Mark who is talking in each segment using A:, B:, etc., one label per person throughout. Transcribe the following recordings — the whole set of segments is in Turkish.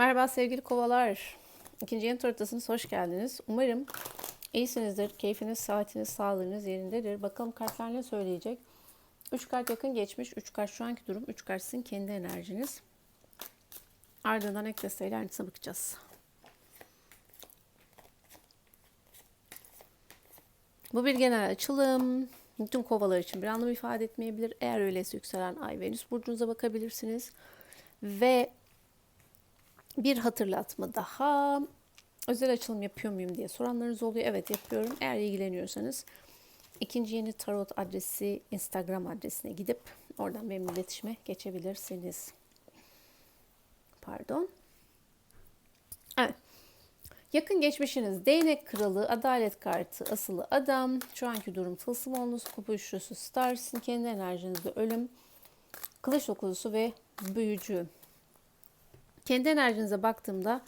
A: Merhaba sevgili kovalar. İkinci yeni haritasınız. Hoş geldiniz. Umarım iyisinizdir. Keyfiniz, saatiniz, sağlığınız yerindedir. Bakalım kartlar ne söyleyecek? 3 kart yakın geçmiş. 3 kart şu anki durum. 3 kart sizin kendi enerjiniz. Ardından ek desteğiyle ayrıntısına bakacağız. Bu bir genel açılım. Bütün kovalar için bir anlam ifade etmeyebilir. Eğer öyleyse yükselen ay Venüs burcunuza bakabilirsiniz. Ve bir hatırlatma daha. Özel açılım yapıyor muyum diye soranlarınız oluyor. Evet yapıyorum. Eğer ilgileniyorsanız ikinci yeni tarot adresi Instagram adresine gidip oradan benimle iletişime geçebilirsiniz. Pardon. Evet. Yakın geçmişiniz değnek kralı, adalet kartı, asılı adam, şu anki durum tılsım onlusu, kupa üçlüsü, star, sizin kendi enerjinizde ölüm, kılıç dokuzusu ve büyücü. Kendi enerjinize baktığımda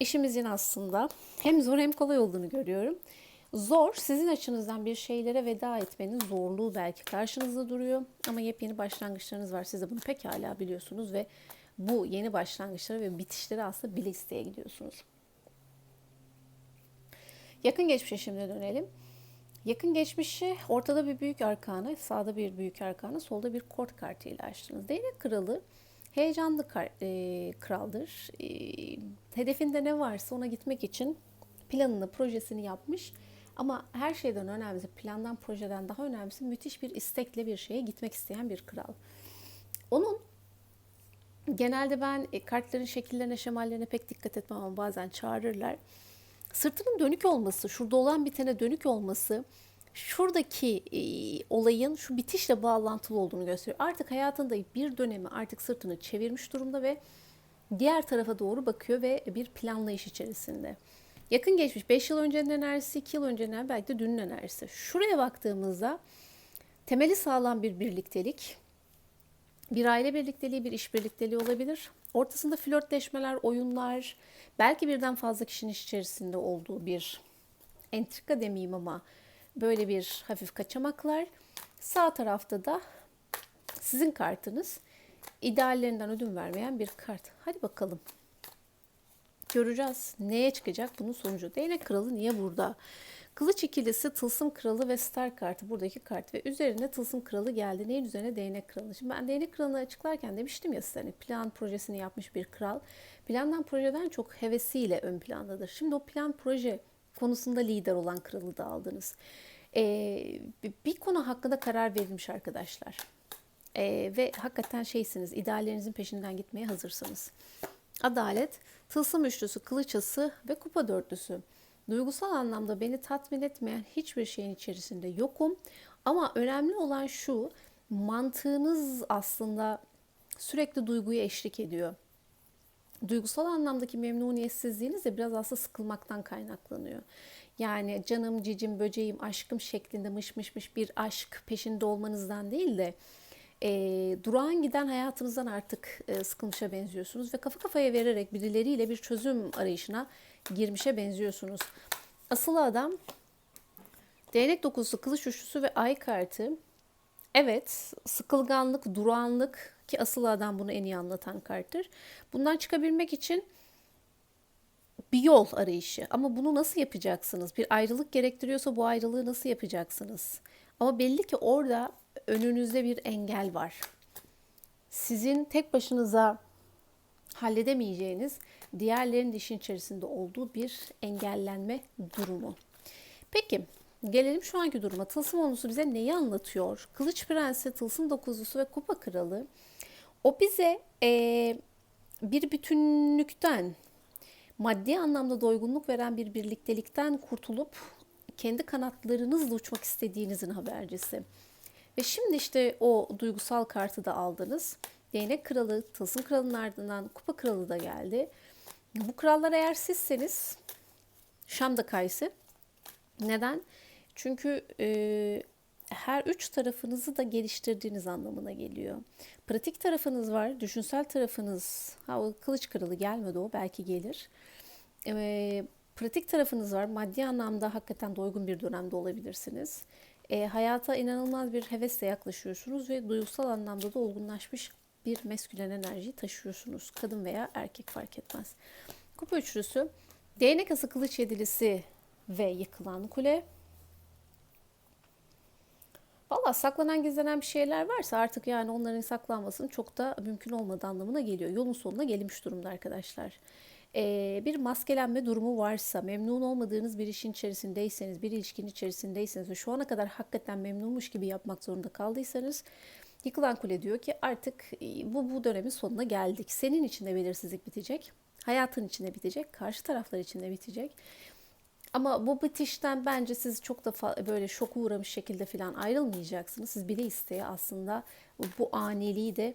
A: işimizin aslında hem zor hem kolay olduğunu görüyorum. Zor, sizin açınızdan bir şeylere veda etmenin zorluğu belki karşınızda duruyor. Ama yepyeni başlangıçlarınız var. Siz de bunu pekala biliyorsunuz ve bu yeni başlangıçları ve bitişleri aslında bile isteye gidiyorsunuz. Yakın geçmişe şimdi dönelim. Yakın geçmişi ortada bir büyük arkana, sağda bir büyük arkana, solda bir kort kartı ile açtınız. Değnek kralı heyecanlı e, kraldır. E, hedefinde ne varsa ona gitmek için planını, projesini yapmış. Ama her şeyden önemlisi, plandan, projeden daha önemlisi müthiş bir istekle bir şeye gitmek isteyen bir kral. Onun genelde ben e, kartların şekillerine, şemallerine pek dikkat etmem ama bazen çağırırlar. Sırtının dönük olması, şurada olan bitene dönük olması, şuradaki e, olayın şu bitişle bağlantılı olduğunu gösteriyor. Artık hayatında bir dönemi artık sırtını çevirmiş durumda ve diğer tarafa doğru bakıyor ve bir planlayış içerisinde. Yakın geçmiş 5 yıl öncenin enerjisi, 2 yıl öncenin belki de dünün enerjisi. Şuraya baktığımızda temeli sağlam bir birliktelik, bir aile birlikteliği, bir iş birlikteliği olabilir. Ortasında flörtleşmeler, oyunlar, belki birden fazla kişinin iş içerisinde olduğu bir entrika demeyeyim ama böyle bir hafif kaçamaklar. Sağ tarafta da sizin kartınız ideallerinden ödün vermeyen bir kart. Hadi bakalım. Göreceğiz. Neye çıkacak bunun sonucu? Değnek kralı niye burada? Kılıç ikilisi, tılsım kralı ve star kartı buradaki kart ve üzerine tılsım kralı geldi. Neyin üzerine değnek kralı? Şimdi ben değnek kralını açıklarken demiştim ya size hani plan projesini yapmış bir kral. Plandan projeden çok hevesiyle ön plandadır. Şimdi o plan proje konusunda lider olan kralı da aldınız. Ee, bir konu hakkında karar verilmiş arkadaşlar. Ee, ve hakikaten şeysiniz, ideallerinizin peşinden gitmeye hazırsınız. Adalet, tılsım üçlüsü, kılıçası ve kupa dörtlüsü. Duygusal anlamda beni tatmin etmeyen hiçbir şeyin içerisinde yokum. Ama önemli olan şu, mantığınız aslında sürekli duyguyu eşlik ediyor. Duygusal anlamdaki memnuniyetsizliğiniz de biraz aslında sıkılmaktan kaynaklanıyor. Yani canım, cicim, böceğim, aşkım şeklinde mış mış mış bir aşk peşinde olmanızdan değil de e, durağan giden hayatınızdan artık e, sıkılmışa benziyorsunuz ve kafa kafaya vererek birileriyle bir çözüm arayışına girmişe benziyorsunuz. Asıl adam değnek dokusu, kılıç üçlüsü ve ay kartı. Evet, sıkılganlık, durağanlık ki asıl adam bunu en iyi anlatan karttır. Bundan çıkabilmek için bir yol arayışı. Ama bunu nasıl yapacaksınız? Bir ayrılık gerektiriyorsa bu ayrılığı nasıl yapacaksınız? Ama belli ki orada önünüzde bir engel var. Sizin tek başınıza halledemeyeceğiniz, diğerlerinin işin içerisinde olduğu bir engellenme durumu. Peki gelelim şu anki duruma. Tılsım onusu bize neyi anlatıyor? Kılıç Prensi, Tılsım Dokuzlusu ve Kupa Kralı. O bize ee, bir bütünlükten, maddi anlamda doygunluk veren bir birliktelikten kurtulup kendi kanatlarınızla uçmak istediğinizin habercisi. Ve şimdi işte o duygusal kartı da aldınız. Değnek kralı, tılsım kralının ardından kupa kralı da geldi. Bu krallar eğer sizseniz Şam'da kaysı. Neden? Çünkü e, her üç tarafınızı da geliştirdiğiniz anlamına geliyor. Pratik tarafınız var, düşünsel tarafınız, ha o kılıç kralı gelmedi o belki gelir. E, pratik tarafınız var, maddi anlamda hakikaten doygun bir dönemde olabilirsiniz. E, hayata inanılmaz bir hevesle yaklaşıyorsunuz ve duygusal anlamda da olgunlaşmış bir meskülen enerjiyi taşıyorsunuz. Kadın veya erkek fark etmez. Kupa üçlüsü, değnek ası kılıç yedilisi ve yıkılan kule. Valla saklanan gizlenen bir şeyler varsa artık yani onların saklanmasının çok da mümkün olmadığı anlamına geliyor. Yolun sonuna gelinmiş durumda arkadaşlar. Ee, bir maskelenme durumu varsa, memnun olmadığınız bir işin içerisindeyseniz, bir ilişkinin içerisindeyseniz ve şu ana kadar hakikaten memnunmuş gibi yapmak zorunda kaldıysanız Yıkılan Kule diyor ki artık e, bu bu dönemin sonuna geldik. Senin içinde belirsizlik bitecek. Hayatın içinde bitecek. Karşı taraflar içinde bitecek. Ama bu bitişten bence siz çok da böyle şoku uğramış şekilde falan ayrılmayacaksınız. Siz bile isteye aslında bu aniliği de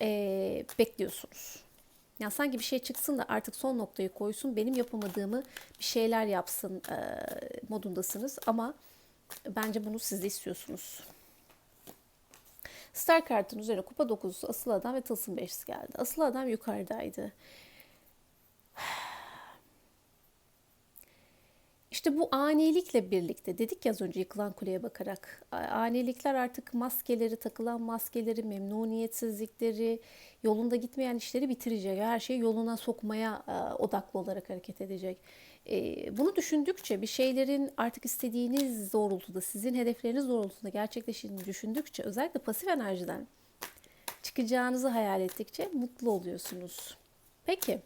A: eee, bekliyorsunuz. Yani sanki bir şey çıksın da artık son noktayı koysun, benim yapamadığımı bir şeyler yapsın eee, modundasınız. Ama bence bunu siz de istiyorsunuz. Star kartın üzerine kupa dokuzusu, asıl adam ve tılsım beşisi geldi. Asıl adam yukarıdaydı. İşte bu anilikle birlikte dedik ya az önce yıkılan kuleye bakarak anilikler artık maskeleri takılan maskeleri memnuniyetsizlikleri yolunda gitmeyen işleri bitirecek her şeyi yoluna sokmaya odaklı olarak hareket edecek. E, bunu düşündükçe bir şeylerin artık istediğiniz doğrultuda sizin hedefleriniz doğrultusunda gerçekleştiğini düşündükçe özellikle pasif enerjiden çıkacağınızı hayal ettikçe mutlu oluyorsunuz. Peki.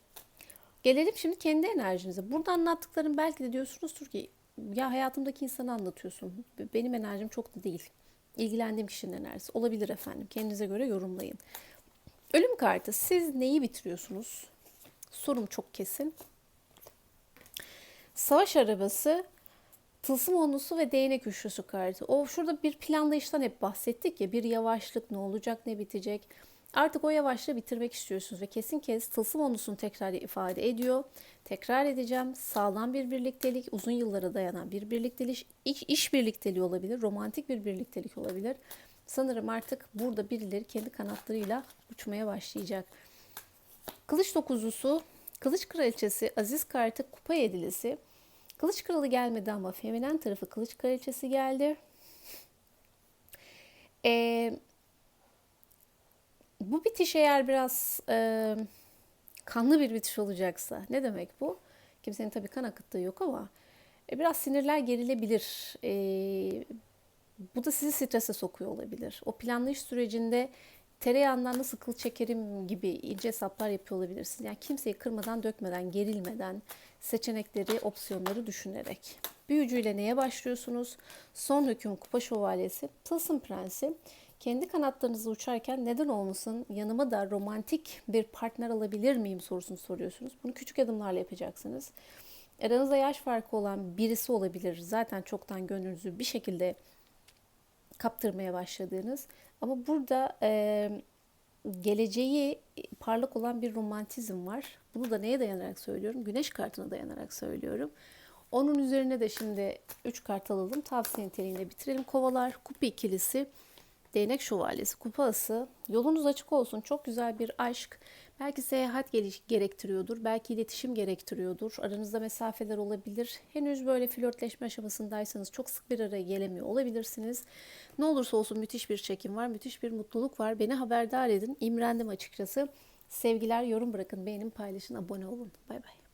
A: Gelelim şimdi kendi enerjinize. Burada anlattıklarım belki de diyorsunuzdur ki ya hayatımdaki insanı anlatıyorsun. Benim enerjim çok da değil. İlgilendiğim kişinin enerjisi. Olabilir efendim. Kendinize göre yorumlayın. Ölüm kartı. Siz neyi bitiriyorsunuz? Sorum çok kesin. Savaş arabası, tılsım onlusu ve değnek üçlüsü kartı. O şurada bir planlayıştan hep bahsettik ya. Bir yavaşlık ne olacak ne bitecek. Artık o yavaşlığı bitirmek istiyorsunuz ve kesin kez tılsım onlusunu tekrar ifade ediyor. Tekrar edeceğim. Sağlam bir birliktelik, uzun yıllara dayanan bir birliktelik, iş, birlikteliği olabilir, romantik bir birliktelik olabilir. Sanırım artık burada birileri kendi kanatlarıyla uçmaya başlayacak. Kılıç dokuzlusu, kılıç kraliçesi, aziz kartı, kupa yedilisi. Kılıç kralı gelmedi ama feminen tarafı kılıç kraliçesi geldi. Ee, bu bitiş eğer biraz e, kanlı bir bitiş olacaksa ne demek bu? Kimsenin tabii kan akıttığı yok ama e, biraz sinirler gerilebilir. E, bu da sizi strese sokuyor olabilir. O planlayış sürecinde tereyağından nasıl kıl çekerim gibi ince hesaplar yapıyor olabilirsiniz. Yani kimseyi kırmadan, dökmeden, gerilmeden seçenekleri, opsiyonları düşünerek. Büyücüyle neye başlıyorsunuz? Son hüküm kupa şövalyesi, tılsım prensi. Kendi kanatlarınızı uçarken neden olmasın yanıma da romantik bir partner alabilir miyim sorusunu soruyorsunuz. Bunu küçük adımlarla yapacaksınız. Aranızda yaş farkı olan birisi olabilir. Zaten çoktan gönlünüzü bir şekilde kaptırmaya başladığınız. Ama burada e, geleceği parlak olan bir romantizm var. Bunu da neye dayanarak söylüyorum? Güneş kartına dayanarak söylüyorum. Onun üzerine de şimdi 3 kart alalım. Tavsiye niteliğinde bitirelim. Kovalar, kupa ikilisi, değnek şövalyesi, kupa ası. Yolunuz açık olsun. Çok güzel bir aşk. Belki seyahat gerektiriyordur. Belki iletişim gerektiriyordur. Aranızda mesafeler olabilir. Henüz böyle flörtleşme aşamasındaysanız çok sık bir araya gelemiyor olabilirsiniz. Ne olursa olsun müthiş bir çekim var. Müthiş bir mutluluk var. Beni haberdar edin. İmrendim açıkçası. Sevgiler, yorum bırakın, beğenin, paylaşın, abone olun. Bay bay.